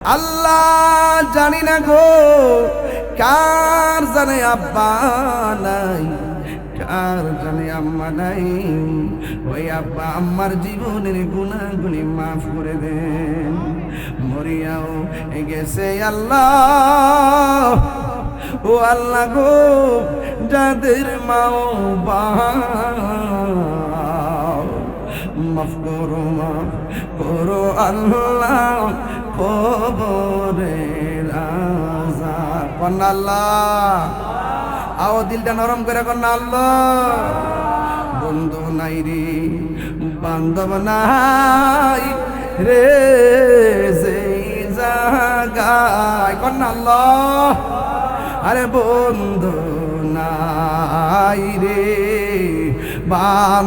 আল্লাহ জানি না গো, কার জানে আব্বা নাই, কার জানে আম্মা নাই। ওই আব্বা আম্মার জীবনের গুণাগুলি মাফ করে দেন। মরিয়াও গেছে আল্লাহ। ও আল্লাহ গো, যাদের মাও বা মাফ করো মাফ করো আল্লাহ কবরে আল্লাহ, আও দিলটা নরম করে কন্যা আল্লাহ। বন্ধু নাই রে, বান্ধব নাই রে, যেই জাগায় কন্যা আল্লাহ। আরে বন্ধু নাই রে বান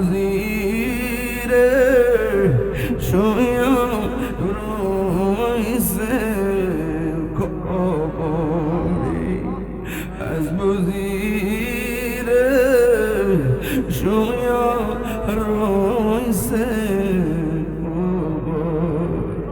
زیره شاید رویز کابانی از بزیره شاید رویز